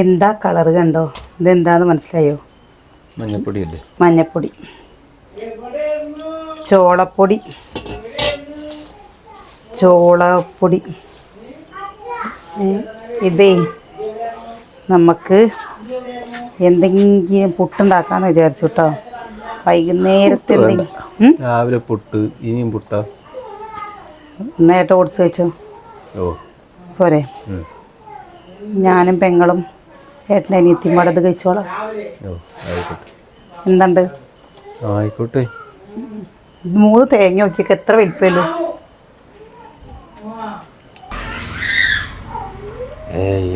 എന്താ കളറ് കണ്ടോ? ഇതെന്താന്ന് മനസ്സിലായോ? മഞ്ഞപ്പൊടി മഞ്ഞപ്പൊടി. ചോളപ്പൊടി. ചോളപ്പൊടി. ഇതേ നമുക്ക് എന്തെങ്കിലും പുട്ടുണ്ടാക്കാന്ന് വിചാരിച്ചു കേട്ടോ വൈകുന്നേരത്തെ എന്തെങ്കിലും? രാവിലെ പുട്ട് ഇനിയും പുട്ട. നേട്ടം ഓടിച്ചു വെച്ചോ. പോരെ. ഞാനും പെങ്ങളും ഏട്ടന്റെ അനിയത്തിയും കൂടെ ഇത് കഴിച്ചോളാം. എന്തുണ്ട്? ആയിക്കോട്ടെ. മൂന്ന് തേങ്ങ നോക്കിയൊക്കെ എത്ര വലിപ്പമല്ലോ?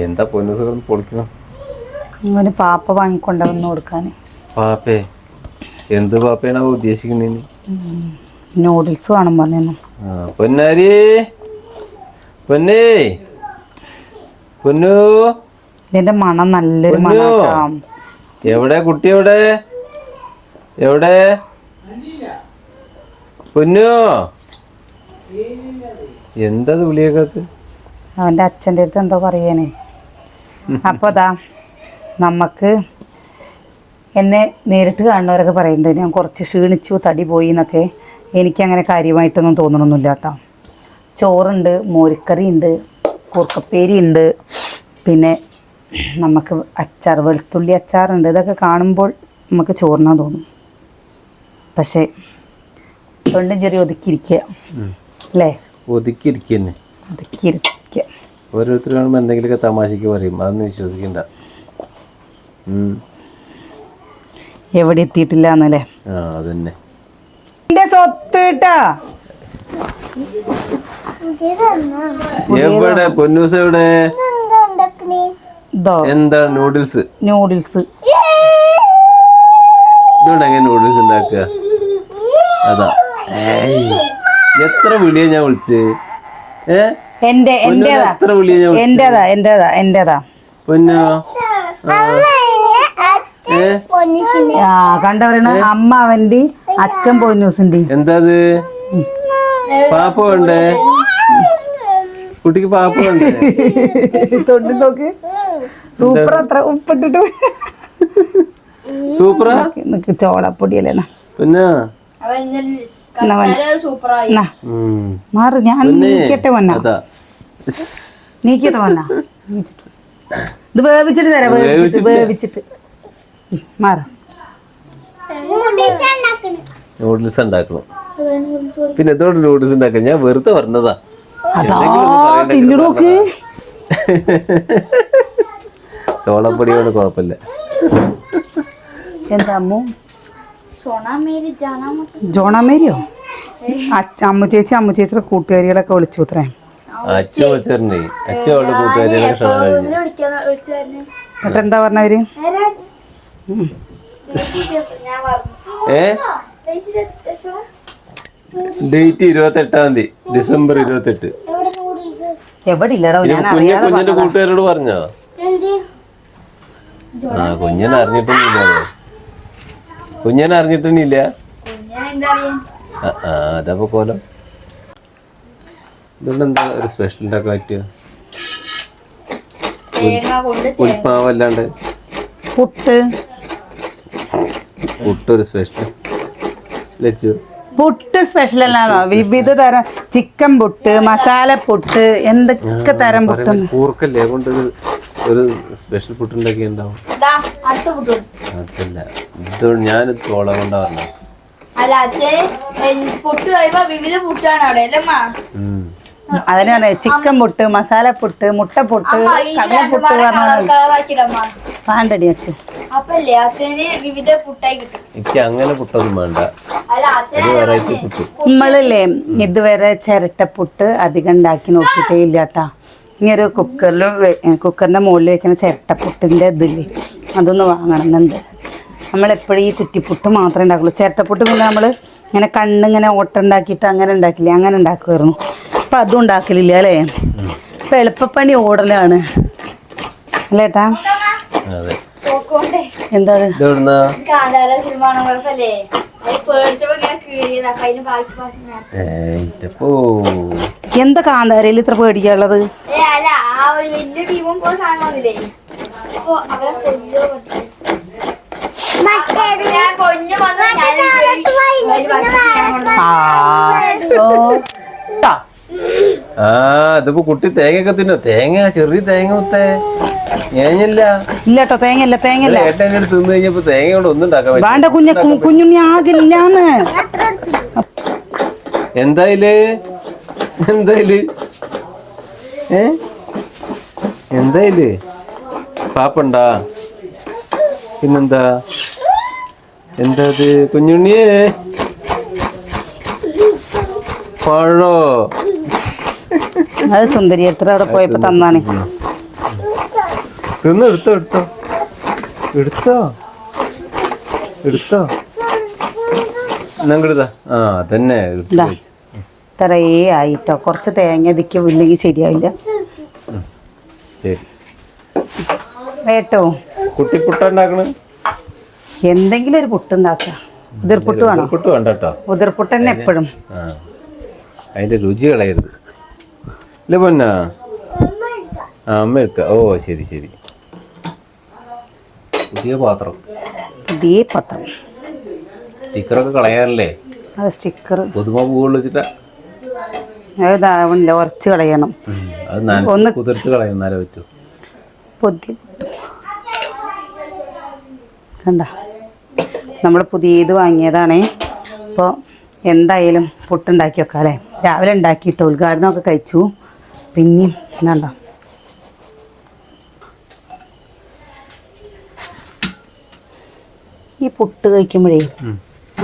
എന്താ പൊന്നു പൊളിക്കണം? അങ്ങനെ പാപ്പ വാങ്ങിക്കൊണ്ടുവന്ന് കൊടുക്കാൻ പാപ്പേ എന്ത് പാപ്പയാണ് അവ ഉദ്ദേശിക്കുന്നതിന് നൂഡിൽസ് വേണം പറഞ്ഞു പൊന്നാരി പൊന്നേ പൊന്നു. ഇതിന്റെ മണം നല്ലൊരു. മണം എവിടെ കുട്ടി എവിടെ? എവിടെ? പൊന്നോ? എന്താ വിളിയേക്കത്ത് അവന്റെ അച്ഛന്റെ അടുത്ത് എന്തോ പറയണേ അപ്പോൾ അതാ നമുക്ക് എന്നെ നേരിട്ട് കാണുന്നവരൊക്കെ പറയുന്നുണ്ട് ഞാൻ കുറച്ച് ക്ഷീണിച്ചു തടി പോയി എന്നൊക്കെ എനിക്കങ്ങനെ കാര്യമായിട്ടൊന്നും തോന്നണമൊന്നുമില്ല കേട്ടോ. ചോറുണ്ട് മോരിക്കറി ഉണ്ട് കൂർക്കപ്പേരി ഉണ്ട് പിന്നെ നമുക്ക് അച്ചാർ വെളുത്തുള്ളി അച്ചാറുണ്ട്. ഇതൊക്കെ കാണുമ്പോൾ നമുക്ക് ചോറിനാൻ തോന്നും. പക്ഷേ തൊണ്ടും ചെറിയ ഒതുക്കിയിരിക്കുക അല്ലേ? ഒതുക്കിയിരിക്കന്നെ. ഒതുക്കിയിരിക്കുക ഓരോരുത്തർ കാണുമ്പോൾ എന്തെങ്കിലുമൊക്കെ തമാശയ്ക്ക് പറയും. അതൊന്നും വിശ്വസിക്കണ്ട. എവിടെ എത്തിയിട്ടില്ല എന്നല്ലേ? ആ അതന്നെ. എന്റെ സ്വത്ത് കേട്ടാ എവിടെ? പൊന്നൂസ് എവിടെ? എന്താ നൂഡിൽസ് നൂഡിൽസ് ഇതുകൊണ്ട് എങ്ങനെ നൂഡിൽസ് ഉണ്ടാക്കുക? അതാ. എത്ര വിളിയാ ഞാൻ വിളിച്ച്? എന്റെ എന്റേതാ എത്ര വിളിയാ ഞാൻ വിളിച്ച്? എന്റേതാ എന്റേതാ എന്റേതാ പൊന്നോ? ഏ? ആ കണ്ട പറയണ? അമ്മ അവന്റെ അച്ഛൻ പൊന്നൂസിന്റെ എന്താ പാപ്പ വേണ്ടേ? കുട്ടിക്ക് പാപ്പ വേണ്ടേ? തൊണ്ടി നോക്ക്. സൂപ്പർ അത്ര ഉപ്പിട്ടിട്ട്. നിക്ക് ചോളപ്പൊടിയല്ലേ പിന്നെ. മാറ് ഞാൻ നീക്കട്ടെ വന്ന. അതാ. നീക്കട്ടെ വന്ന. ഇത് വേവിച്ചിട്ട് തരാം വേവിച്ചിട്ട് വേവിച്ചിട്ട്. ഉം, മാറ്. നൂഡിൽസ് ഉണ്ടാക്കണം. പിന്നെ എന്തോട് നൂഡിൽസ് ഞാൻ വെറുതെ പറഞ്ഞതാ. അതാ തിന്നു നോക്ക്. ചോളപ്പൊടിയോട് കുഴപ്പമില്ല. എന്താ ജോണാമേരിയോ? അമ്മു ചേച്ചി അമ്മു ചേച്ചിയുടെ കൂട്ടുകാരികളൊക്കെ വിളിച്ചു അത്രേ എന്താ പറഞ്ഞവര് ഡേറ്റ് ഇരുപത്തെട്ടാം തീയതി ഡിസംബർ ഇരുപത്തെട്ട്. എവിടെ ഇല്ലടോ ഞാൻ കുഞ്ഞിന്റെ കൂട്ടുകാരോട് പറഞ്ഞോ? ആ കുഞ്ഞിനെ അറിഞ്ഞിട്ടൊന്നുമില്ല. കുഞ്ഞൻ കുഞ്ഞിനെ അറിഞ്ഞിട്ടൊന്നുമില്ല. ആ അതപ്പോ കോലം. ഇതുകൊണ്ട് എന്താ ഒരു സ്പെഷ്യൽ ഉണ്ടാക്കാൻ പറ്റുക കൊണ്ട് ഉൽപ്പാവല്ലാണ്ട് പുട്ട്. പുട്ടൊരു സ്പെഷ്യൽ ലച്ചു പുട്ട് സ്പെഷ്യൽ അല്ലാന്നോ വിവിധ തരം ചിക്കൻ പുട്ട് മസാല പുട്ട് എന്തൊക്കെ തരം പുട്ട് കൂർക്കല്ലേ? അതുകൊണ്ടൊരു ഒരു സ്പെഷ്യൽ ഫുഡ് ഉണ്ടാക്കി ഉണ്ടാവും ദാ, അടുത്ത പുട്ടു അതല്ല ഇത് ഞാൻ തോള കൊണ്ടാ പറഞ്ഞത് അല്ല പുട്ട് കഴിയുമ്പോ വിവിധ പുട്ടാണ് അവിടെ അല്ലമ്മ ഉം. അതിന് ചിക്കൻ പുട്ട് മസാല പുട്ട് മുട്ട പുട്ട് കടല പുട്ട് പറഞ്ഞ പാണ്ടടി അച്ഛൻ. വിവിധ പുട്ടായി കിട്ടും. എനിക്ക് അങ്ങനെ പുട്ടൊന്നും വേണ്ട. നമ്മളല്ലേ ഇതുവരെ ചിരട്ട പുട്ട് അധികം ഉണ്ടാക്കി നോക്കിയിട്ടേ ഇല്ല കേട്ടാ ഇനി ഒരു കുക്കറിൽ കുക്കറിന്റെ മുകളിൽ വെക്കുന്ന ചിരട്ടപ്പുട്ടിന്റെ ഇതില്ലേ അതൊന്ന് വാങ്ങണമെന്നുണ്ട് നമ്മളെപ്പോഴും ഈ കുറ്റിപ്പുട്ട് മാത്രമേ ഉണ്ടാക്കുള്ളൂ. ചിരട്ടപ്പുട്ട് പിന്നെ നമ്മൾ ഇങ്ങനെ കണ്ണിങ്ങനെ ഓട്ട ഉണ്ടാക്കിയിട്ട് അങ്ങനെ ഉണ്ടാക്കില്ലേ അങ്ങനെ ഉണ്ടാക്കുമായിരുന്നു അപ്പം അതും ഉണ്ടാക്കലില്ല അല്ലേ? ഇപ്പം എളുപ്പപ്പണി ഓടലാണ്. അല്ലേ ഏട്ടാ? എന്താ എന്താ കാന്താരയിൽ ഇത്ര പേടിക്കാനുള്ളത്? ഏ അല്ല ആ ഇതിപ്പോ കുട്ടി തേങ്ങയൊക്കെ തിന്നോ. തേങ്ങ ചെറിയ തേങ്ങ മുത്തേ ഞാനില്ല ഇല്ല കേട്ടോ തേങ്ങല്ല തേങ്ങല്ല ഏട്ടൻ എന്നെ അടുത്ത് തിന്നു കഴിഞ്ഞപ്പോ തേങ്ങ കൊണ്ട് ഒന്നും ഉണ്ടാക്കാൻ. വേണ്ട കുഞ്ഞു കുഞ്ഞുണ്ണി ആകില്ലാന്ന് എന്തായിൽ എന്തായിൽ? ഏ? എന്തായിൽ? പാപ്പണ്ടാ? പിന്നെന്താ? എന്താ ഇത് കുഞ്ഞുണ്ണിയേ? പഴോ അത് സുന്ദരി എത്ര അവിടെ പോയപ്പോ തന്നാണ്. തിന്ന് എടുത്തോ എടുത്തോ. എടുത്തോ? എടുത്തോ? എന്നങ്ങടുതാ ആ അതന്നെ. എടുത്ത് ദാ. കഴിച്ച്. ഇത്രേ ആയിട്ടോ കുറച്ച് തേങ്ങ ഇതിക്ക് ഇല്ലെങ്കിൽ ശരിയാവില്ല. ശരി. കേട്ടോ എന്തെങ്കിലും ഒരു പുട്ടുണ്ടാക്കുക ഉതിർപ്പുട്ട് വേണോ? പുട്ട് വേണ്ട കേട്ടോ ഉതിർപുട്ട് തന്നെ എപ്പോഴും. അതിന്റെ രുചി കളയരുത്. ഇല്ല പൊന്നാ? അമ്മ എടുക്ക. ഓ ശരി ശരി. പുതിയ പാത്രം. പുതിയ പത്രം. സ്റ്റിക്കറൊക്കെ കളയാറില്ലേ അത് സ്റ്റിക്കർ പുതുമ പൂവ് വെച്ചിട്ടാ ഇതാവണില്ല ഉറച്ച് കളയണം. ഒന്ന് കുതിർത്ത് കളയുന്നാലേ പറ്റൂ. കണ്ട? നമ്മൾ പുതിയത് വാങ്ങിയതാണേ. അപ്പോൾ എന്തായാലും പുട്ടുണ്ടാക്കി വെക്കാം അല്ലേ രാവിലെ ഉണ്ടാക്കിയിട്ട് ഉദ്ഘാടനമൊക്കെ കഴിച്ചു. പിന്നെയും എന്താണ്ടോ ഈ പുട്ട് കഴിക്കുമ്പോഴേ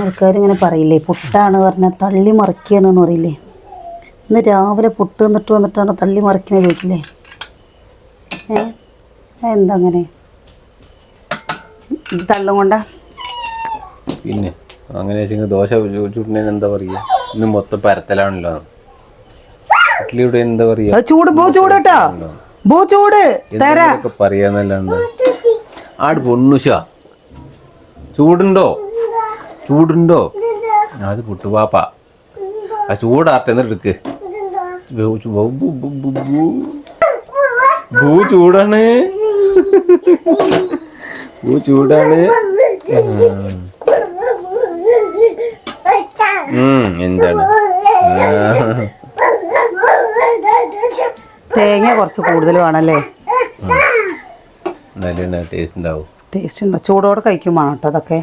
ആൾക്കാരിങ്ങനെ പറയില്ലേ പുട്ടാണ് പറഞ്ഞാൽ തള്ളി മറിക്കുകയാണെന്ന് പറയില്ലേ? ഇന്ന് രാവിലെ പുട്ട് എന്നിട്ട് വന്നിട്ടാണ് തള്ളി മറിക്കുന്നത് ചോദിക്കില്ലേ ഏ? എന്താ അങ്ങനെ? ഇത് തള്ളും കൊണ്ടാ? പിന്നെ അങ്ങനെ വെച്ചെങ്കിൽ ദോശ ചുട്ടിനേന് എന്താ പറയുക ഇന്ന് മൊത്തം പരത്തലാണല്ലോ. ഇഡ്ലിയുടെ എന്താ പറയുക ചൂട് ബോ ചൂട് കേട്ടോ. ബോ ചൂട് തരാ. എന്തൊക്കെ പറയാന്നല്ലാണ്ട് ആട് പൊണ്ണുഷ ചൂടുണ്ടോ? ചൂടുണ്ടോ? അത് പുട്ടുപാപ്പ. ആ ചൂടാട്ടെ എന്നിട്ട് എടുക്ക്. ഭൂ ചൂടാണ്. ഭൂ ചൂടാണ്. ഉം, എന്താണ്? തേങ്ങ കുറച്ച് കൂടുതൽ വേണല്ലേ? നല്ല ടേസ്റ്റ് ഉണ്ടാവും. ടേസ്റ്റ് ഉണ്ടോ? ചൂടോടെ കഴിക്കും വേണം കേട്ടോ അതൊക്കെ.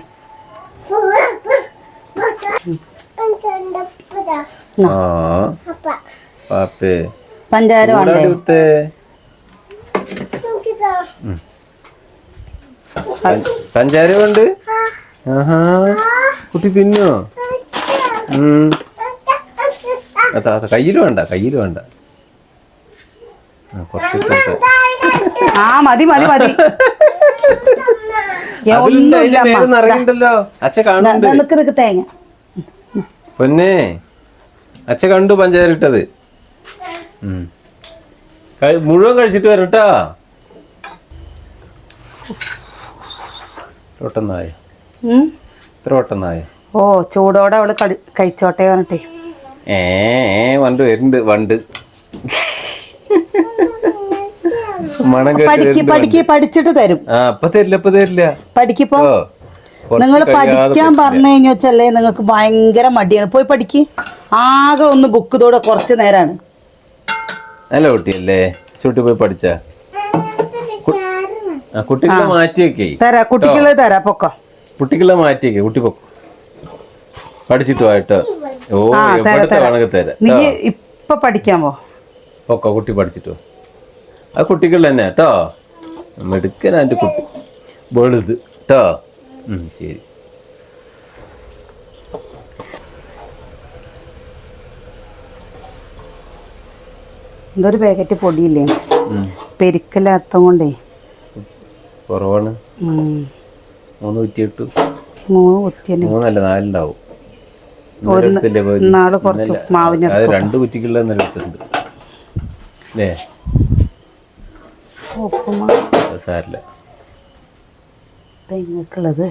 പാപ്പേ പഞ്ചാര വേണ്ടേ? ചൂടാടുത്തേ പഞ്ചാര ഉണ്ട് ആഹാ. കുട്ടി തിന്നോ? കയ്യിൽ വേണ്ട കയ്യിൽ വേണ്ട. ആ, മതി മതി മതി. ഒന്നുമില്ല തേങ്ങ. പൊന്നെ. അച്ഛ കണ്ടു പഞ്ചാര ഇട്ടത്. മുഴുവൻ കഴിച്ചിട്ട് വരട്ടാ ഒട്ടന്നായ. ഇത്ര ഒട്ടന്നായ ഓ ചൂടോടെ അവൾ കഴിച്ചോട്ടെ പറഞ്ഞിട്ടേ. ഏ വണ്ട് വരുന്നുണ്ട് വണ്ട്. മണം പഠിക്ക് പഠിക്ക് പഠിച്ചിട്ട് തരും. ആ അപ്പൊ തരില്ല അപ്പൊ തരില്ല. പഠിക്കിപ്പോ നിങ്ങൾ പഠിക്കാൻ പറഞ്ഞു കഴിഞ്ഞാൽ നിങ്ങൾക്ക് ഭയങ്കര മടിയാണ്. പോയി പഠിക്ക്. ആകെ ഒന്ന് ബുക്ക് തോടെ കുറച്ച് നേരാണ്. നല്ല കുട്ടിയല്ലേ? ചുട്ടി പോയി പഠിച്ച? കുട്ടികളെ മാറ്റിയൊക്കെ. തരാ കുട്ടികളെ തരാ പൊക്കോ. കുട്ടികളെ മാറ്റിയൊക്കെ കുട്ടി പൊക്കോ പഠിച്ചിട്ട് പോയിട്ടോ ഓ വേണമെങ്കിൽ തരാം നീ. ഇപ്പൊ പഠിക്കാൻ പോ. പൊക്കോ കുട്ടി പഠിച്ചിട്ടോ ആ കുട്ടികൾ തന്നെ കേട്ടോ മെടുക്കനാന്റെ കുട്ടി. വെളുത് കേട്ടോ ശരി. എന്തൊരു പാക്കറ്റ് പൊടിയില്ലേ? പെരുക്കലാത്ത കൊണ്ടേ കുറവാണ് മൂന്ന് കുറ്റി ഇട്ടു മൂന്ന് കുറ്റി മൂന്നല്ല നാലുണ്ടാവും? നാൾ കുറച്ച് മാവിന് രണ്ട് കുറ്റിക്കുള്ള നിലത്തുണ്ട് അല്ലേ സാരില്ല. തെങ്ങക്കുള്ളത്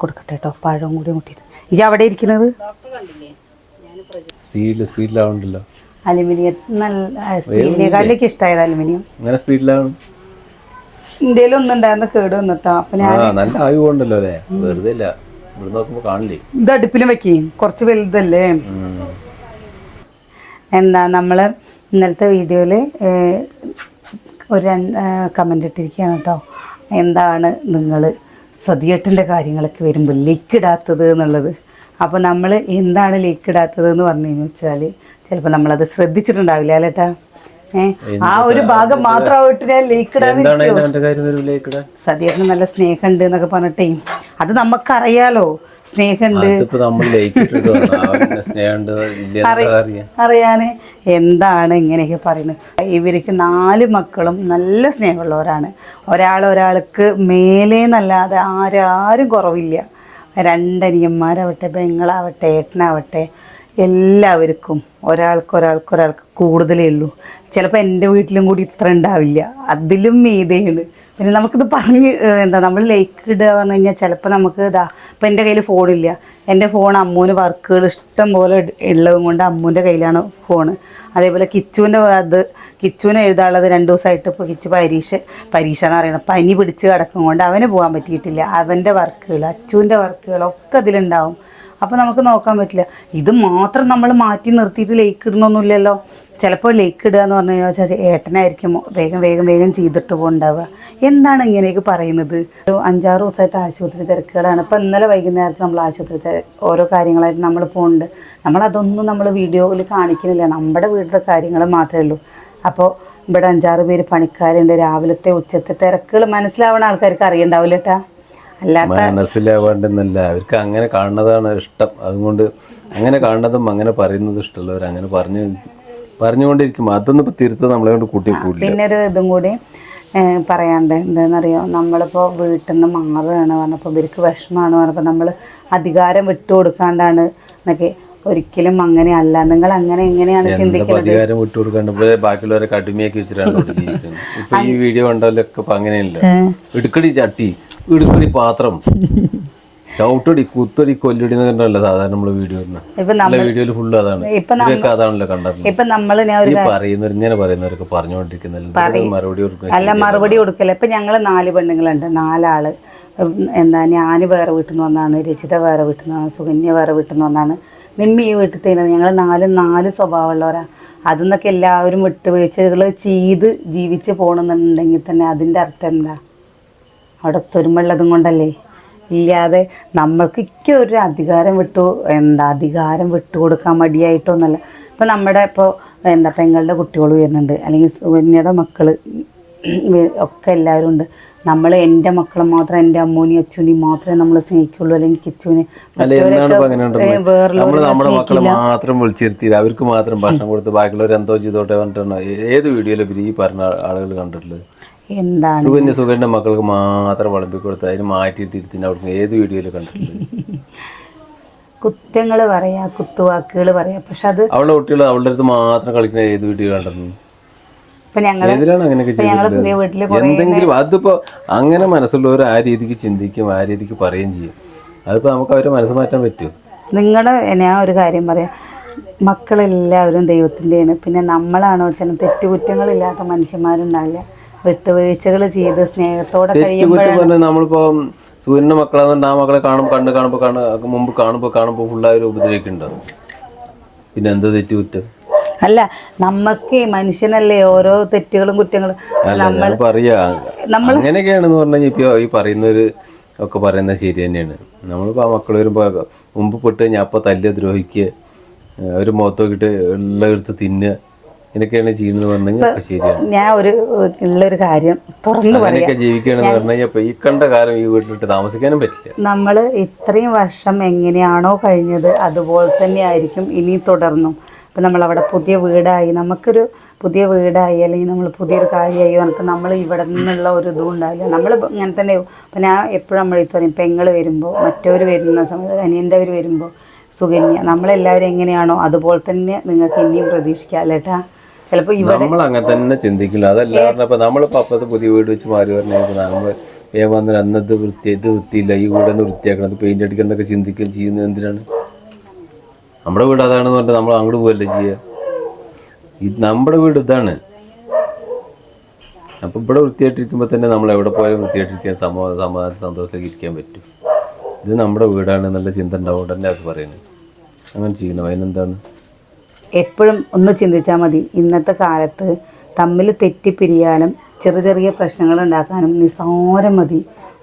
കൊടുക്കട്ടെ കേട്ടോ. പഴം കൂടി മുട്ടിയിട്ട്. ഇത് അവിടെ ഇരിക്കുന്നത്? സ്പീഡിൽ സ്പീഡിലാവുണ്ടല്ലോ. അലുമിനിയം. നല്ല സ്റ്റീലിനെക്കാളിലേക്ക് ഇഷ്ടമായത് അലുമിനിയം. അങ്ങനെ സ്പീഡിലാണ് ഇന്ത്യയിൽ ഒന്നുണ്ടായിരുന്ന കേട് വന്നിട്ടോ. അപ്പൊ ഞാൻ നല്ല ആയു ഉണ്ടല്ലോ അല്ലേ? വെറുതെ ഇല്ല. ഇവിടെ നോക്കുമ്പോ കാണില്ലേ? ഇത് അടുപ്പിലും വെക്കേ. കുറച്ച് വലുതല്ലേ? എന്താ നമ്മൾ ഇന്നലത്തെ വീഡിയോയിൽ ഒരു കമന്റ് ഇട്ടിരിക്കുകയാണ് കേട്ടോ. എന്താണ് നിങ്ങൾ സതിയേട്ടന്റെ കാര്യങ്ങളൊക്കെ വരുമ്പോൾ ലീക്ക് ഇടാത്തത് എന്നുള്ളത്. അപ്പോൾ നമ്മൾ എന്താണ് ലീക്ക് ഇടാത്തത് എന്ന് പറഞ്ഞു വെച്ചാൽ ചിലപ്പോൾ നമ്മളത് ശ്രദ്ധിച്ചിട്ടുണ്ടാവില്ല അല്ലേട്ടാ ഏഹ് ആ ഒരു ഭാഗം മാത്രമായിട്ട് സതിയേട്ടന് നല്ല സ്നേഹമുണ്ട് എന്നൊക്കെ പറഞ്ഞിട്ടേ. അത് നമുക്കറിയാലോ. സ്നേഹമുണ്ട്. അറിയാന്. എന്താണ് ഇങ്ങനെയൊക്കെ പറയുന്നത്? ഇവർക്ക് നാല് മക്കളും നല്ല സ്നേഹമുള്ളവരാണ്. ഒരാൾ ഒരാൾക്ക് മേലേന്നല്ലാതെ ആരാരും കുറവില്ല. രണ്ടനിയന്മാരാവട്ടെ പെങ്ങളാവട്ടെ ഏട്ടനാവട്ടെ എല്ലാവർക്കും ഒരാൾക്ക് ഒരാൾക്ക് ഒരാൾക്ക് കൂടുതലേ ഉള്ളൂ. ചിലപ്പോൾ എന്റെ വീട്ടിലും കൂടി ഇത്ര ഉണ്ടാവില്ല. അതിലും മീതയാണ് പിന്നെ നമുക്കിത് പറഞ്ഞ് എന്താ നമ്മൾ ലൈക്ക് ഇടുക പറഞ്ഞു കഴിഞ്ഞാൽ ചിലപ്പോൾ നമുക്ക് ഇതാ ഇപ്പം എന്റെ കയ്യിൽ ഫോണില്ല എന്റെ ഫോൺ അമ്മൂന് വർക്കുകൾ ഇഷ്ടം പോലെ ഉള്ളതും കൊണ്ട് അമ്മൂന്റെ കയ്യിലാണ് ഫോണ് അതേപോലെ കിച്ചുവിന്റെ അത് കിച്ചുവിനെ എഴുതാനുള്ളത് രണ്ട് ദിവസമായിട്ട് ഇപ്പോൾ കിച്ചു പരീക്ഷ പരീക്ഷ എന്ന് പറയുന്നത് പനി പിടിച്ച് കിടക്കും കൊണ്ട് അവന് പോകാൻ പറ്റിയിട്ടില്ല. അവന്റെ വർക്കുകൾ അച്ചുവിന്റെ വർക്കുകളൊക്കെ അതിലുണ്ടാവും. അപ്പോൾ നമുക്ക് നോക്കാൻ പറ്റില്ല. ഇത് മാത്രം നമ്മൾ മാറ്റി നിർത്തിയിട്ട് ലേക്ക് ഇടണമൊന്നുമില്ലല്ലോ ചിലപ്പോൾ ലേക്ക് ഇടുക എന്ന് പറഞ്ഞു കഴിഞ്ഞാൽ ഏട്ടനായിരിക്കും വേഗം വേഗം വേഗം ചെയ്തിട്ട് പോകുന്നുണ്ടാവുക എന്താണ് ഇങ്ങനെയൊക്കെ പറയുന്നത്? ഒരു അഞ്ചാറ് ദിവസമായിട്ട് ആശുപത്രി തിരക്കുകളാണ്. ഇപ്പോൾ ഇന്നലെ വൈകുന്നേരത്ത് നമ്മൾ ആശുപത്രി ഓരോ കാര്യങ്ങളായിട്ട് നമ്മൾ പോകുന്നുണ്ട് നമ്മളതൊന്നും നമ്മൾ വീഡിയോയിൽ കാണിക്കുന്നില്ല. നമ്മുടെ വീട്ടിലെ കാര്യങ്ങൾ മാത്രമേ ഉള്ളൂ. അപ്പോൾ ഇവിടെ അഞ്ചാറ് പേര് പണിക്കാരുണ്ട്. രാവിലത്തെ ഉച്ചത്തെ തിരക്കുകൾ മനസ്സിലാവുന്ന ആൾക്കാർക്ക് അറിയണ്ടാവില്ല കേട്ടാ മനസ്സിലാവേണ്ടെന്നല്ല. അവർക്ക് അങ്ങനെ കാണുന്നതാണ് ഇഷ്ടം. അതുകൊണ്ട് അങ്ങനെ കാണുന്നതും അങ്ങനെ പറയുന്നതും ഇഷ്ടമുള്ളവർ അങ്ങനെ പറഞ്ഞു പറഞ്ഞുകൊണ്ടിരിക്കും. അതൊന്നും ഇപ്പൊ തിരുത്ത് നമ്മളെ കൊണ്ട് കൂട്ടി കൂടില്ല. പിന്നെ ഒരു ഇതും കൂടി പറയാണ്ട് എന്താണെന്നറിയോ നമ്മളിപ്പോൾ വീട്ടിൽ നിന്ന് മാറുകയാണ് പറഞ്ഞപ്പോൾ ഇവർക്ക് വിഷമമാണ് പറഞ്ഞപ്പോൾ നമ്മൾ അധികാരം വിട്ടു കൊടുക്കാണ്ടാണ് എന്നൊക്കെ ഒരിക്കലും അങ്ങനെയല്ല നിങ്ങൾ അങ്ങനെ എങ്ങനെയാണ് ചിന്തിക്കുന്നത്? അധികാരം വിട്ടു കൊടുക്കാണ്ട് ബാക്കിയുള്ളവരെ കടുമയാക്കി വെച്ചിട്ടാണ് ഈ വീഡിയോ കണ്ടാലൊക്കെ അങ്ങനെയല്ല. ഇടുക്കടി ചട്ടി. ഇടുക്കടി പാത്രം. ചവിട്ടടി കുത്തടി കൊല്ലടി സാധാരണ നമ്മൾ വീഡിയോ വീഡിയോയിൽ ഫുള്ള് അതാണ്. ഇവരൊക്കെ അതാണല്ലോ കണ്ടത്. പറയുന്നവർ ഇങ്ങനെ പറയുന്നവരൊക്കെ പറഞ്ഞുകൊണ്ടിരിക്കുന്നില്ല മറുപടി അല്ല മറുപടി കൊടുക്കല. ഇപ്പൊ ഞങ്ങൾ നാല് പെണ്ണുങ്ങളുണ്ട്. നാലാൾ. എന്താ ഞാൻ വേറെ വീട്ടിൽ നിന്ന് വന്നാണ് രചിത വേറെ വീട്ടിൽ നിന്ന് വന്നാണ് സുകന്യ വേറെ വീട്ടിൽ നിന്ന് വന്നാണ്. നിമ്മി ഈ വീട്ടിൽ തേണത് ഞങ്ങൾ നാലും നാല് സ്വഭാവമുള്ളവരാ. അതെന്നൊക്കെ എല്ലാവരും വിട്ടുവീഴ്ചകൾ ചെയ്ത് ജീവിച്ച് പോകണമെന്നുണ്ടെങ്കിൽ തന്നെ അതിന്റെ അർത്ഥം എന്താ? അവിടെ തുരുമുള്ളതും കൊണ്ടല്ലേ? ഇല്ലാതെ നമ്മൾക്ക് ഒരു അധികാരം വിട്ടു എന്താ അധികാരം വിട്ടുകൊടുക്കാൻ മടിയായിട്ടൊന്നല്ല ഇപ്പം നമ്മുടെ ഇപ്പോൾ എന്താ പെങ്ങളുടെ കുട്ടികൾ വരുന്നുണ്ട് അല്ലെങ്കിൽ സുകന്യയുടെ മക്കൾ ഒക്കെ എല്ലാവരും ഉണ്ട്. നമ്മൾ എന്റെ മക്കളെ മാത്രം എന്റെ അമ്മൂനി അച്ഛനി മാത്രമേ നമ്മൾ സ്നേഹിക്കുള്ളൂ അല്ലെങ്കിൽ കിച്ചുവിനെ നമ്മുടെ മക്കളെ മാത്രം വിളിച്ചിരുത്തിയില്ല. അവർക്ക് മാത്രം ഭക്ഷണം കൊടുത്ത് ബാക്കിയുള്ളവർ എന്തോ ചെയ്തോട്ടെ പറഞ്ഞിട്ടുണ്ടോ ഏത് വീഡിയോയിലും ഈ പറഞ്ഞ ആളുകൾ കണ്ടിട്ടുള്ളത്? എന്താണ്? സുകന്യ സുഖന്റെ മക്കൾക്ക് മാത്രം വിളമ്പി കൊടുത്ത് അതിന് മാറ്റിയിട്ടിരുത്തിന് അവർക്ക് ഏത് വീഡിയോയിൽ കണ്ടിട്ടുണ്ട് കുറ്റങ്ങൾ പറയാ കുത്തുവാക്കുകൾ പറയാ. പക്ഷെ അത് അവളുടെ കുട്ടികൾ അവളുടെ അടുത്ത് മാത്രം കളിക്കുന്ന ഏത് വീഡിയോ വീട്ടിൽ എന്തെങ്കിലും അതിപ്പോ അങ്ങനെ മനസ്സുള്ളവർ ആ രീതിക്ക് ചിന്തിക്കും ആ രീതിക്ക് പറയുകയും ചെയ്യും. അതിപ്പോ നമുക്ക് അവരെ മനസ്സ് മാറ്റാൻ പറ്റുമോ? നിങ്ങൾ ഞാൻ ഒരു കാര്യം പറയാം. മക്കളെല്ലാവരും ദൈവത്തിന്റെയാണ് പിന്നെ നമ്മളാണോ ചില തെറ്റുകുറ്റങ്ങളില്ലാത്ത മനുഷ്യന്മാരുണ്ടാവില്ല വിട്ടുവീഴ്ചകൾ ചെയ്ത് സ്നേഹത്തോടെ കഴിയുമ്പോഴാണ് നമ്മളിപ്പോ സൂര്യന്റെ മക്കളാണെന്നുണ്ട് ആ മക്കളെ കാണുമ്പോൾ കണ്ണ് കാണുമ്പോൾ കാണ മുമ്പ് കാണുമ്പോൾ കാണുമ്പോൾ ഫുള്ളായൊരു ഉപദ്രവിക്കുന്നുണ്ടാവും പിന്നെ എന്താ തെറ്റു കുറ്റം അല്ല നമുക്ക് മനുഷ്യനല്ലേ ഓരോ തെറ്റുകളും കുറ്റങ്ങളും. നമ്മൾ പറയാ. അങ്ങനെയൊക്കെയാണെന്ന് പറഞ്ഞാൽ ഇപ്പൊ ഈ പറയുന്നവര് ഒക്കെ പറയുന്നത് ശരി തന്നെയാണ്. നമ്മളിപ്പോ ആ മക്കൾ വരുമ്പോ മുമ്പ് പെട്ട് കഴിഞ്ഞാൽ അപ്പൊ തല്ല് ദ്രോഹിക്കുക ഒരു മുഖത്തോക്കിട്ട് ഉള്ള എടുത്ത് തിന്നുക ഇങ്ങനെയൊക്കെയാണ് ചെയ്യുന്നത് അപ്പൊ ശരിയാണ്. ഞാൻ ഒരു ഉള്ളൊരു കാര്യം തുറന്നു പറയാം. ജീവിക്കുകയാണെന്ന് പറഞ്ഞു ഈ കണ്ട കാലം ഈ വീട്ടിലിട്ട് താമസിക്കാനും പറ്റില്ല. നമ്മൾ ഇത്രയും വർഷം എങ്ങനെയാണോ കഴിഞ്ഞത് അതുപോലെ തന്നെ ആയിരിക്കും ഇനി തുടർന്നും. ഇപ്പം നമ്മളവിടെ പുതിയ വീടായി നമുക്കൊരു പുതിയ വീടായി അല്ലെങ്കിൽ നമ്മൾ പുതിയൊരു കാര്യമായി പറഞ്ഞിട്ട് നമ്മൾ ഇവിടെ നിന്നുള്ള ഒരു ഇതും ഉണ്ടാവില്ല. നമ്മൾ ഇങ്ങനെ തന്നെ ഇപ്പം ഞാൻ എപ്പോഴും നമ്മൾ പറയും പെങ്ങൾ വരുമ്പോൾ മറ്റവർ വരുന്ന സമയത്ത് അനിയന്റെ അവർ വരുമ്പോൾ സുകന്യ നമ്മളെല്ലാവരും എങ്ങനെയാണോ അതുപോലെ തന്നെ നിങ്ങൾക്ക് ഇനിയും പ്രതീക്ഷിക്കാം അല്ലേട്ടാ ചിലപ്പോൾ ഇവിടെ നമ്മൾ അങ്ങനെ തന്നെ ചിന്തിക്കില്ല. അതല്ല കാരണം ഇപ്പൊ നമ്മളിപ്പോ അപ്പുറത്ത് പുതിയ വീട് വെച്ച് മാറി പറഞ്ഞാൽ നമ്മൾ അന്നത് വൃത്തി ഇത് വൃത്തിയില്ല. ഈ വീടൊന്ന് വൃത്തിയാക്കണം അത് പെയിന്റ് അടിക്കണമെന്നൊക്കെ ചിന്തിക്കുകയും ചെയ്യുന്നത് എന്തിനാണ്? നമ്മുടെ വീട് അതാണെന്ന് പറഞ്ഞാൽ നമ്മൾ അങ്ങോട്ട് പോവല്ലേ ചെയ്യുക ഇത് നമ്മുടെ വീട് ഇതാണ്. അപ്പം ഇവിടെ വൃത്തിയായിട്ടിരിക്കുമ്പോൾ തന്നെ നമ്മൾ എവിടെ പോയാലും വൃത്തിയായിട്ടിരിക്കാൻ സമ സമാധാന സന്തോഷത്തിൽ ഇരിക്കാൻ പറ്റും. ഇത് നമ്മുടെ വീടാണ് നല്ല ചിന്ത ഉണ്ടാവും ഉടനെ അത് പറയുന്നത് അങ്ങനെ ചെയ്യണം. അതിനെന്താണ്? എപ്പോഴും ഒന്ന് ചിന്തിച്ചാൽ മതി. ഇന്നത്തെ കാലത്ത് തമ്മിൽ തെറ്റിപ്പിരിയാനും ചെറിയ ചെറിയ പ്രശ്നങ്ങൾ ഉണ്ടാക്കാനും നിസ്സാരം മതി.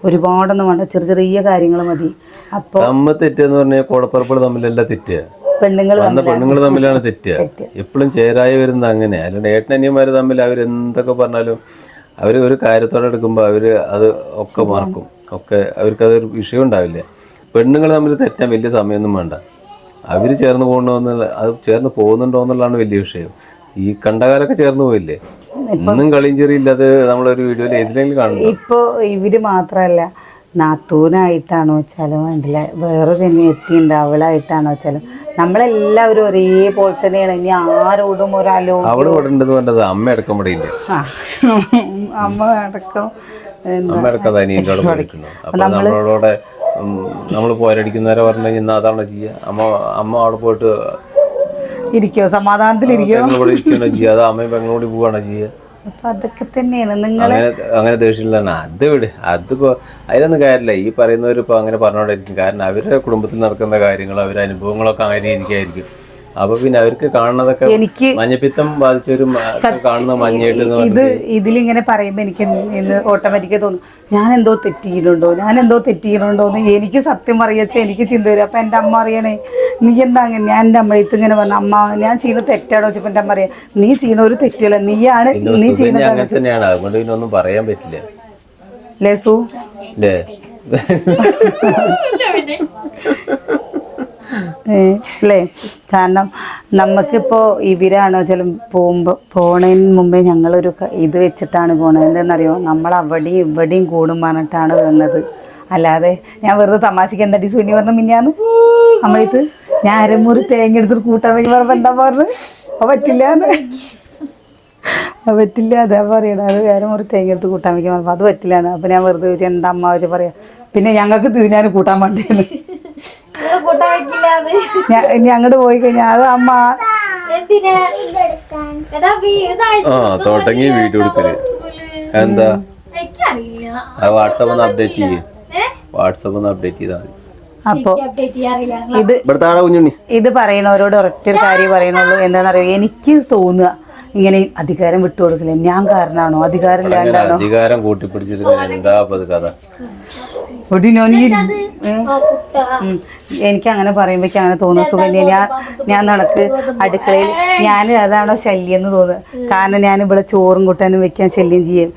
ഒരുപാടൊന്നും വേണ്ട. ചെറിയ ചെറിയ കാര്യങ്ങൾ മതി. അപ്പോൾ നമ്മ തെറ്റെന്ന് പറഞ്ഞാൽ കൂടപ്പറപ്പുകൾ തമ്മിലല്ല തെറ്റുക പെണ്ണുങ്ങൾ വന്ന പെണ്ണുങ്ങൾ തമ്മിലാണ് തെറ്റുക എപ്പോഴും ചേരായി വരുന്നത് അങ്ങനെ. അല്ലാണ്ട് ഏട്ടനിയന്മാർ തമ്മിൽ അവർ എന്തൊക്കെ പറഞ്ഞാലും അവർ ഒരു കാര്യത്തോടെ എടുക്കുമ്പോൾ അവർ അത് ഒക്കെ മറക്കും. ഒക്കെ അവർക്കതൊരു വിഷയം ഉണ്ടാവില്ല. പെണ്ണുങ്ങൾ തമ്മിൽ തെറ്റാൻ വലിയ സമയമൊന്നും വേണ്ട. അവർ ചേർന്ന് പോകണമെന്നുള്ള അത് ചേർന്ന് പോകുന്നുണ്ടോ എന്നുള്ളതാണ് വലിയ വിഷയം. ഈ കണ്ടകാലൊക്കെ ചേർന്ന് പോയില്ലേ? ഒന്നും കളിയും ചെറിയില്ലാതെ നമ്മളൊരു വീഡിയോയിൽ ഏതിലെങ്കിലും കാണുന്നു ഇപ്പോൾ ഇവർ മാത്രമല്ല നാത്തൂനായിട്ടാണോ വെച്ചാലും വേണ്ടില്ല വേറൊരു എത്തിയുണ്ട് അവളായിട്ടാണോ വെച്ചാലും. നമ്മളെല്ലാവരും ഒരേപോലെ തന്നെയാണ് ഇനി ആരോടും ഒരാലോ അവിടെ ഇവിടെ വേണ്ടത് അമ്മ അടക്കം ഇവിടെ ഇല്ല? അമ്മ അടക്കം അമ്മ അടക്കം നമ്മളോടെ നമ്മൾ പോരടിക്കുന്നവരെ പറഞ്ഞു ഇന്ന് അതാണോ ചെയ്യുക അമ്മ അമ്മ അവിടെ പോയിട്ട് ഇരിക്കോ? ചെയ്യുക അത് അമ്മയും പെങ്ങളോട് പോവാണോ ചെയ്യുക അപ്പൊ അതൊക്കെ തന്നെയാണ്. നിങ്ങൾ അങ്ങനെ ദേഷ്യമില്ലാണ് അത് വിട്. അത് അതിലൊന്നും കാര്യമില്ല. ഈ പറയുന്നവർ ഇപ്പൊ അങ്ങനെ പറഞ്ഞോണ്ടായിരിക്കും. കാരണം അവരുടെ കുടുംബത്തിൽ നടക്കുന്ന കാര്യങ്ങൾ അവരുടെ അനുഭവങ്ങളൊക്കെ അങ്ങനെ ഇരിക്കായിരിക്കും. അപ്പൊ പിന്നെ അവർക്ക് കാണുന്നതൊക്കെ എനിക്ക് മഞ്ഞപ്പിത്തം ബാധിച്ചവരും കാണുന്ന മഞ്ഞ ഇത് ഇതിലിങ്ങനെ പറയുമ്പോ എനിക്ക് ഇന്ന് ഓട്ടോമാറ്റിക്കായി തോന്നും. ഞാൻ എന്തോ തെറ്റിയിട്ടുണ്ടോ? ഞാൻ എന്തോ തെറ്റിയിട്ടുണ്ടോ എന്ന് എനിക്ക് സത്യം പറയച്ച എനിക്ക് ചിന്ത വരും. അപ്പം എന്റെ അമ്മ അറിയണേ നീ എന്താ അങ്ങനെ? ഞാൻ എന്റെ അമ്മയത്ത് ഇങ്ങനെ പറഞ്ഞു അമ്മ ഞാൻ ചെയ്യുന്ന തെറ്റാണോ? വെച്ചപ്പോൾ എന്റെ അമ്മ അറിയാം നീ ചെയ്യുന്ന ഒരു തെറ്റില്ല നീയാണ് നീ ചെയ്യുന്ന പറയാൻ പറ്റില്ല. ലേസു അല്ലേ? കാരണം നമുക്കിപ്പോൾ ഇവരാണോ ചില പോകുമ്പോൾ പോണതിന് മുമ്പേ ഞങ്ങളൊരു ഇത് വെച്ചിട്ടാണ് പോണത്. എന്താണെന്നറിയോ നമ്മൾ അവിടെയും ഇവിടെയും കൂടും പറഞ്ഞിട്ടാണ് വന്നത്. അല്ലാതെ ഞാൻ വെറുതെ തമാശക്ക് എന്താ സുനി പറഞ്ഞ മിന്നാന്ന് നമ്മളിത് ഞാൻ അരമുറി തേങ്ങ എടുത്തിട്ട് കൂട്ടാൻ വേണ്ടി പറഞ്ഞപ്പോൾ എന്താ പറഞ്ഞു? അപ്പൊ പറ്റില്ല പറ്റില്ല അതാ പറയണത്. അത് അരമുറി തേങ്ങ എടുത്ത് കൂട്ടാൻ വയ്ക്കാൻ പറഞ്ഞപ്പോൾ അത് പറ്റില്ല അപ്പൊ അപ്പോൾ ഞാൻ വെറുതെ ചോദിച്ചാൽ എന്താ അമ്മ വെച്ച് പറയാം? പിന്നെ ഞങ്ങൾക്ക് തിരിഞ്ഞാൽ കൂട്ടാൻ വേണ്ടിയെന്ന്. ഇനി അങ്ങോട്ട് പോയി കഴിഞ്ഞാൽ അത് അമ്മ എന്തിനാ? എടാ വീട് ആ തുടങ്ങി വീഡിയോ എടുക്കൽ എന്താ? വാട്സപ്പ് ഒന്ന് അപ്ഡേറ്റ് ചെയ്യേ. വാട്സപ്പ് ഒന്ന് അപ്ഡേറ്റ് ചെയ്താൽ മതി. അപ്പോ അപ്ഡേറ്റ് ചെയ്യാറില്ല. ഇത് ഇത് പറയണവരോട് ഒരൊറ്റ കാര്യം പറയണുള്ളൂ. എന്താണെന്നറിയോ? എനിക്ക് തോന്നുക ഇങ്ങനെ അധികാരം വിട്ടു വിട്ടുകൊടുക്കില്ല? ഞാൻ കാരണമാണോ അധികാരം ഇല്ലാണ്ടാണോ? അധികാരം കൂട്ടിപ്പിടിച്ചിട്ട് എന്താ അപ്പൊ ഇത് കഥ? ഒടി ഞാൻ ഈ- ഏ? ഓ കുട്ട. ഉം. എനിക്ക് അങ്ങനെ പറയുമ്പോഴേക്ക് അങ്ങനെ തോന്നുന്നു. സുഗന്യ ഞാൻ ഞാൻ നടക്ക് അടുക്കളയിൽ ഞാൻ അതാണോ ശല്യം എന്ന് തോന്നുന്നത് കാരണം ഞാൻ ഇവിടെ ചോറും കൂട്ടാനും വെക്കാൻ ശല്യം ചെയ്യും.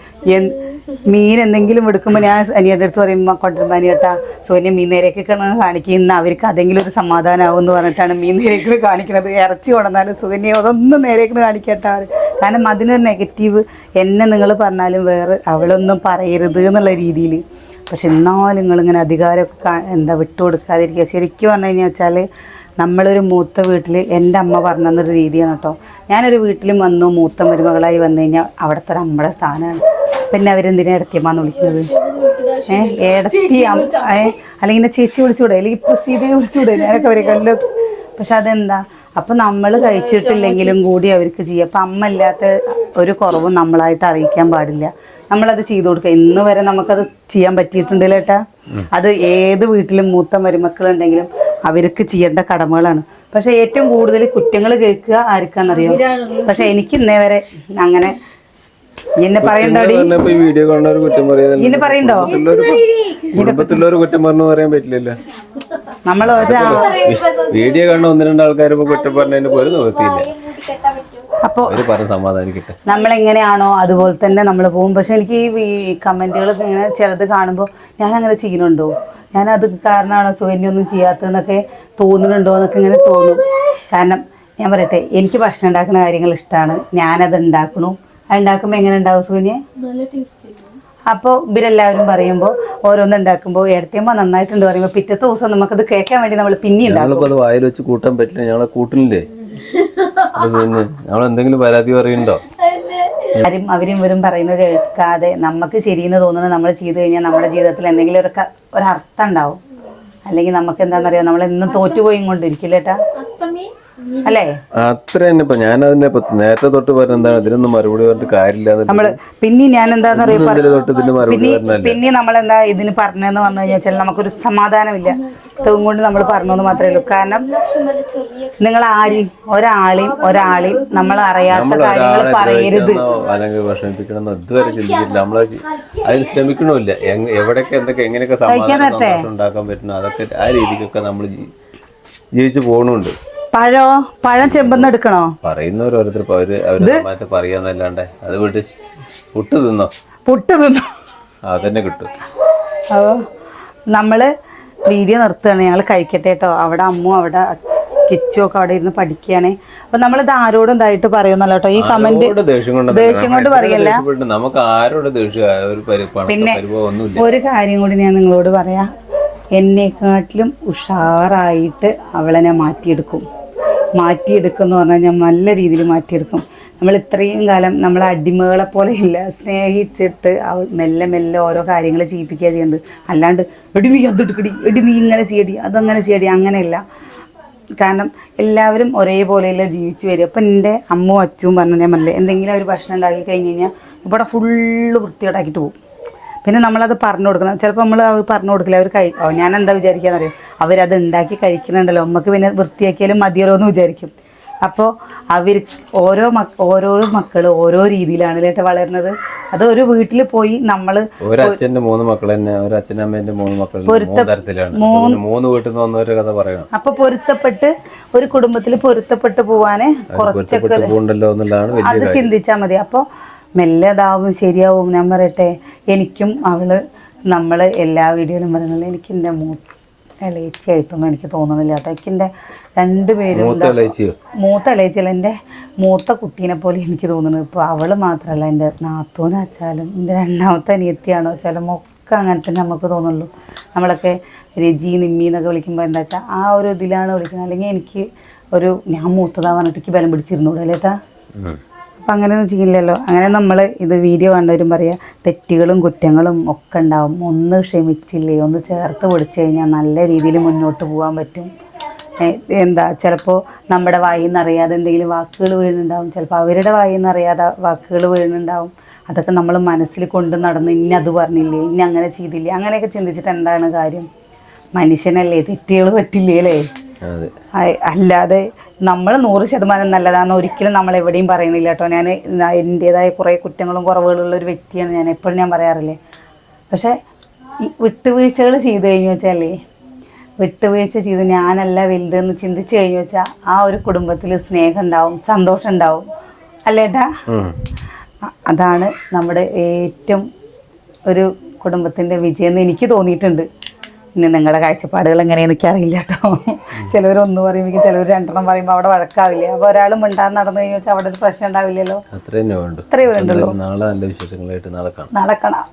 മീൻ എന്തെങ്കിലും എടുക്കുമ്പോൾ ഞാൻ അനിയുടെ അടുത്ത് പറയും കൊണ്ടുവരുമ്പോൾ അനിയട്ടാ സുകന്യ മീൻ നേരേക്ക് കാണിക്കുന്ന അവർക്ക് അതെങ്കിലും ഒരു സമാധാനമാവും എന്ന് പറഞ്ഞിട്ടാണ് മീൻ നേരേക്ക് കാണിക്കുന്നത്. ഇറച്ചി കൊണ്ടുവന്നാലും സുകന്യ അതൊന്നും നേരേക്ക് കാണിക്കട്ടാ. കാരണം അതിനൊരു നെഗറ്റീവ് എന്നെ നിങ്ങൾ പറഞ്ഞാലും വേറെ അവളൊന്നും പറയരുത് എന്നുള്ള രീതിയിൽ പക്ഷെ എന്നാലും നിങ്ങളിങ്ങനെ അധികാരമൊക്കെ എന്താ വിട്ടുകൊടുക്കാതിരിക്കുക ശരിക്കും പറഞ്ഞു കഴിഞ്ഞാൽ വെച്ചാൽ നമ്മളൊരു മൂത്ത വീട്ടിൽ എന്റെ അമ്മ പറഞ്ഞു തന്നൊരു രീതിയാണ് കേട്ടോ. ഞാനൊരു വീട്ടിലും വന്നു മൂത്ത മരുമകളായി വന്നു കഴിഞ്ഞാൽ അവിടുത്തെ നമ്മുടെ സ്ഥാനമാണ്. പിന്നെ അവരെന്തിനാ ഇടത്തിയമ്മാന്ന് വിളിക്കുന്നത്? ഏഹ് ഏടത്തി അം- ഏ അല്ലെങ്കിൽ ചേച്ചി വിളിച്ചുകൂടെ അല്ലെങ്കിൽ ഇപ്പൊ സീതയെ വിളിച്ചുകൂടെ ഞാനൊക്കെ അവരെ കണ്ടു. പക്ഷെ അതെന്താ? അപ്പം നമ്മൾ കഴിച്ചിട്ടില്ലെങ്കിലും കൂടി അവർക്ക് ചെയ്യാം. അപ്പം അമ്മ ഇല്ലാത്ത ഒരു കുറവും നമ്മളായിട്ട് അറിയിക്കാൻ പാടില്ല. നമ്മളത് ചെയ്തു കൊടുക്കുക. ഇന്ന് വരെ നമുക്കത് ചെയ്യാൻ പറ്റിയിട്ടുണ്ടല്ലോ ഏട്ടാ. അത് ഏത് വീട്ടിലും മൂത്ത മരുമക്കളുണ്ടെങ്കിലും അവർക്ക് ചെയ്യേണ്ട കടമകളാണ്. പക്ഷെ ഏറ്റവും കൂടുതൽ കുറ്റങ്ങൾ കേൾക്കുക ആർക്കാന്നറിയോ പക്ഷെ എനിക്ക് ഇന്നേ വരെ അങ്ങനെ പറയണ്ടോടി. ഈ വീഡിയോ കാണുന്നവർ കുറ്റം ഇന്നെ പറയണ്ടോ? കുടുംബത്തിലുള്ളവർ കുറ്റം പറഞ്ഞു പറയാൻ പറ്റില്ലല്ലോ. നമ്മൾ വീഡിയോ കാണുന്ന ഒന്ന് രണ്ട് ആൾക്കാർ ഇപ്പൊ കുറ്റം പറഞ്ഞതിന് പോലും നിവൃത്തിയില്ല. അപ്പോ സമാധാനിക്കട്ടെ. നമ്മളെങ്ങനെയാണോ അതുപോലെ തന്നെ നമ്മൾ പോകും. പക്ഷെ എനിക്ക് ഈ കമന്റുകൾ ഇങ്ങനെ ചിലത് കാണുമ്പോൾ ഞാൻ അങ്ങനെ ചെയ്യുന്നുണ്ടോ? ഞാൻ അത് കാരണമാണോ സുകന്യൊന്നും ചെയ്യാത്തതെന്നൊക്കെ തോന്നുന്നുണ്ടോ എന്നൊക്കെ ഇങ്ങനെ തോന്നും. കാരണം ഞാൻ പറയട്ടെ എനിക്ക് ഭക്ഷണം ഉണ്ടാക്കുന്ന കാര്യങ്ങൾ ഇഷ്ടമാണ് ഞാനത് ഉണ്ടാക്കണു. ഉണ്ടാക്കുമ്പോൾ എങ്ങനെ ഉണ്ടാവും സൂനിയെ? അപ്പോൾ ഇവരെല്ലാവരും പറയുമ്പോൾ ഓരോന്ന് ഉണ്ടാക്കുമ്പോൾ എടുത്തുമ്പോ നന്നായിട്ടുണ്ട് പറയുമ്പോൾ പിറ്റത്തെ ദിവസം നമുക്കത് കേൾക്കാൻ വേണ്ടി നമ്മൾ പിന്നെ ഉണ്ടാക്കും. ഞങ്ങളിപ്പോ വായിൽ വെച്ച് കൂട്ടാൻ പറ്റില്ല. ഞങ്ങളെ കൂട്ടില്ലേ എന്തെങ്കിലും പരാതി പറയുന്നുണ്ടോ? ആരും അവരും ഇവരും പറയുന്നത് കേൾക്കാതെ നമുക്ക് ശരിയെന്ന് തോന്നുന്നത് നമ്മൾ ചെയ്തു കഴിഞ്ഞാൽ നമ്മുടെ ജീവിതത്തിൽ എന്തെങ്കിലും ഒരു ഒരർത്ഥം ഉണ്ടാവും. അല്ലെങ്കിൽ നമുക്ക് എന്താണെന്നറിയോ നമ്മൾ എന്നും തോറ്റുപോയി കൊണ്ടിരിക്കില്ല ഏട്ടാ അർത്ഥം മീൻസ് അല്ലേ? അത്ര തന്നെ ഇപ്പൊ ഞാൻ അതിന്റെ നേരത്തെ തൊട്ട് പറഞ്ഞ എന്താണ്? ഇതിനൊന്നും മറുപടി പറഞ്ഞിട്ട് കാര്യമില്ല നമ്മൾ പിന്നെ ഞാൻ എന്താന്ന് മറുപടി പിന്നെ നമ്മൾ എന്താ ഇതിന് പറഞ്ഞതെന്ന് പറഞ്ഞു കഴിഞ്ഞാൽ നമുക്കൊരു സമാധാനമില്ല. തെങ്ങും കൊണ്ട് നമ്മൾ പറഞ്ഞെന്ന് മാത്രമേ ഉള്ളൂ. കാരണം നിങ്ങൾ ആരെയും ഒരാളെയും ഒരാളെയും നമ്മൾ അറിയാത്ത കാര്യങ്ങൾ പറയരുത്. അല്ലെങ്കിൽ ഇതുവരെ ചിന്തിച്ചിട്ടില്ല. നമ്മൾ അതിന് ശ്രമിക്കണമില്ല. എങ് എവിടെയൊക്കെ എന്തൊക്കെ എങ്ങനെയൊക്കെ സമാധാനം ഉണ്ടാക്കാൻ പറ്റുന്നു? അതൊക്കെ ആ രീതിക്കൊക്കെ നമ്മൾ ജീവിച്ചു പോകണുണ്ട് പഴോ? പഴം ചെമ്പെന്ന് എടുക്കണോ? പറയുന്നവർ ഓരോരുത്തർ അവർ അവർ സമാജത്തെ പറയാന്നല്ലാണ്ട് അത് വിട്ട് പുട്ട് തിന്നോ? പുട്ട് തിന്നു? അതന്നെ കിട്ടും. ഓ നമ്മൾ വീഡിയോ നിർത്തുകയാണ്. ഞങ്ങൾ കഴിക്കട്ടെ കേട്ടോ. അവിടെ അമ്മു അവിടെ കിച്ചു ഒക്കെ അവിടെ ഇരുന്ന് പഠിക്കുകയാണ്. അപ്പൊ നമ്മളിത് ആരോടും ഇതായിട്ട് പറയുന്നല്ലോ കേട്ടോ. ഈ കമന്റ് ദേഷ്യം കൊണ്ട് പറയല്ല. നമുക്ക് ആരോട് ദേഷ്യം? ഒരു കാര്യം കൂടി ഞാൻ നിങ്ങളോട് പറയാം. എന്നെക്കാട്ടിലും ഉഷാറായിട്ട് അവളെന്നെ മാറ്റിയെടുക്കും. മാറ്റിയെടുക്കും എന്ന് പറഞ്ഞാൽ ഞാൻ നല്ല രീതിയിൽ മാറ്റിയെടുക്കും. നമ്മൾ ഇത്രയും കാലം നമ്മളെ അടിമകളെ പോലെ ഇല്ല സ്നേഹിച്ചിട്ട് മെല്ലെ മെല്ലെ ഓരോ കാര്യങ്ങൾ ചെയ്യിപ്പിക്കുക ചെയ്യുന്നത് അല്ലാണ്ട് എടി നീ അത് എടുക്കടി എടി നീ ഇങ്ങനെ ചെയ്യടി അതങ്ങനെ ചെയ്യടി അങ്ങനെയല്ല. കാരണം എല്ലാവരും ഒരേപോലെയല്ല ജീവിച്ചു വരും അപ്പം എന്റെ അമ്മയും അച്ഛനും പറഞ്ഞു ഞാൻ പറഞ്ഞില്ലേ എന്തെങ്കിലും ഒരു ഭക്ഷണം ഉണ്ടാക്കി കഴിഞ്ഞ് കഴിഞ്ഞാൽ ഇവിടെ ഫുള്ള് വൃത്തിയോടാക്കിയിട്ട് പോകും. പിന്നെ നമ്മളത് പറഞ്ഞു കൊടുക്കണം. ചിലപ്പോൾ നമ്മൾ അത് പറഞ്ഞു കൊടുക്കില്ല. അവർ കഴി ഞാൻ എന്താ വിചാരിക്കാന്ന് അറിയാം അവരത് ഉണ്ടാക്കി കഴിക്കുന്നുണ്ടല്ലോ. നമുക്ക് പിന്നെ വൃത്തിയാക്കിയാലും മതിയല്ലോ എന്ന് വിചാരിക്കും. അപ്പോൾ അവർ ഓരോ മക്ക ഓരോ മക്കൾ ഓരോ രീതിയിലാണ് കേട്ടോ വളരുന്നത്. അത് ഒരു വീട്ടിൽ പോയി നമ്മൾ മൂന്ന് മക്കൾ തന്നെ ഒരു അച്ഛനും അമ്മേന്റെ മൂന്ന് മക്കൾ മൂന്ന് അപ്പൊ വീട്ടിൽ നിന്ന് ഒരു കഥ പറയണം. അപ്പോൾ പൊരുത്തപ്പെട്ട് ഒരു കുടുംബത്തിൽ പൊരുത്തപ്പെട്ട് പോവാനെ കുറച്ചൊക്കെ അത് ചിന്തിച്ചാൽ മതി. അപ്പോൾ മെല്ലെ ഇതാവും ശരിയാവും. ഞാൻ പറയട്ടെ. എനിക്കും അവൾ നമ്മൾ എല്ലാ വീഡിയോയിലും പറയുന്നത് എനിക്ക് എന്റെ മൂത്ത ഇളയിച്ചായിട്ടൊന്നും എനിക്ക് തോന്നുന്നില്ല കേട്ടോ. എനിക്ക് എന്റെ രണ്ടുപേരും മൂത്ത ഇളയിച്ചല്ല എന്റെ മൂത്ത കുട്ടീനെ പോലെ എനിക്ക് തോന്നുന്നത് ഇപ്പോൾ അവൾ മാത്രമല്ല എന്റെ നാത്തൂനാച്ചാലും എന്റെ രണ്ടാമത്തെ അനിയത്തിയാണോ വെച്ചാലും ഒക്കെ അങ്ങനെ തന്നെ നമുക്ക് തോന്നുള്ളൂ നമ്മളൊക്കെ രജി നിമ്മി എന്നൊക്കെ വിളിക്കുമ്പോൾ എന്താ വെച്ചാൽ ആ ഒരു ഇതിലാണ് വിളിക്കുന്നത്. അല്ലെങ്കിൽ എനിക്ക് ഒരു ഞാൻ മൂത്തതാ പറഞ്ഞിട്ട് എനിക്ക് ബലം പിടിച്ചിരുന്നൂടെ അല്ലേട്ടാ. അപ്പം അങ്ങനെയൊന്നും ചെയ്യില്ലല്ലോ. അങ്ങനെ നമ്മൾ ഇത് വീഡിയോ കണ്ടവരും പറയാം തെറ്റുകളും കുറ്റങ്ങളും ഒക്കെ ഉണ്ടാവും. ഒന്ന് ക്ഷമിച്ചില്ലേ? ഒന്ന് ചേർത്ത് പിടിച്ചു കഴിഞ്ഞാൽ നല്ല രീതിയിൽ മുന്നോട്ട് പോകാൻ പറ്റും. എന്താ ചിലപ്പോൾ നമ്മുടെ വായിൽ നിന്നറിയാതെ എന്തെങ്കിലും വാക്കുകൾ വീഴുന്നുണ്ടാവും. ചിലപ്പോൾ അവരുടെ വായിൽ നിന്നറിയാതെ വാക്കുകൾ വീഴുന്നുണ്ടാവും. അതൊക്കെ നമ്മൾ മനസ്സിൽ കൊണ്ട് നടന്ന് ഇനി അത് പറഞ്ഞില്ലേ? ഇനി അങ്ങനെ ചെയ്തില്ലേ? അങ്ങനെയൊക്കെ ചിന്തിച്ചിട്ട് എന്താണ് കാര്യം? മനുഷ്യനല്ലേ? തെറ്റുകൾ പറ്റില്ലേ അല്ലേ അല്ലാതെ നമ്മൾ നൂറ് ശതമാനം നല്ലതാണെന്ന് ഒരിക്കലും നമ്മൾ എവിടെയും പറയുന്നില്ല കേട്ടോ. ഞാൻ എന്റേതായ കുറേ കുറ്റങ്ങളും കുറവുകളുള്ള ഒരു വ്യക്തിയാണ് ഞാൻ എപ്പോഴും ഞാൻ പറയാറില്ലേ. പക്ഷേ ഈ വിട്ടുവീഴ്ചകൾ ചെയ്തു കഴിഞ്ഞു വെച്ചാലേ വിട്ടുവീഴ്ച ചെയ്ത് ഞാനല്ല വലുതെന്ന് ചിന്തിച്ച് കഴിഞ്ഞു വെച്ചാൽ ആ ഒരു കുടുംബത്തിൽ സ്നേഹം ഉണ്ടാവും സന്തോഷം ഉണ്ടാവും അല്ലേട്ടാ. അതാണ് നമ്മുടെ ഏറ്റവും ഒരു കുടുംബത്തിന്റെ വിജയം എന്ന് എനിക്ക് തോന്നിയിട്ടുണ്ട്. ഇനി നിങ്ങളുടെ കാഴ്ചപ്പാടുകൾ എങ്ങനെയാണെന്ന് എനിക്കറിയില്ല കേട്ടോ. ചിലവർ ഒന്ന് പറയുമ്പോൾ ചിലവർ രണ്ടെണ്ണം പറയുമ്പോൾ അവിടെ വഴക്കാവില്ലേ? അപ്പോൾ ഒരാൾ മിണ്ടാൻ നടന്നു കഴിഞ്ഞാൽ വെച്ചാൽ അവിടെ ഒരു പ്രശ്നം ഉണ്ടാവില്ലല്ലോ? അത്രയും വേണ്ടു. ഇത്രയേ വേണ്ടുള്ളൂ. നാളെ നല്ല വിശേഷങ്ങളായിട്ട് നടക്കണം നടക്കണം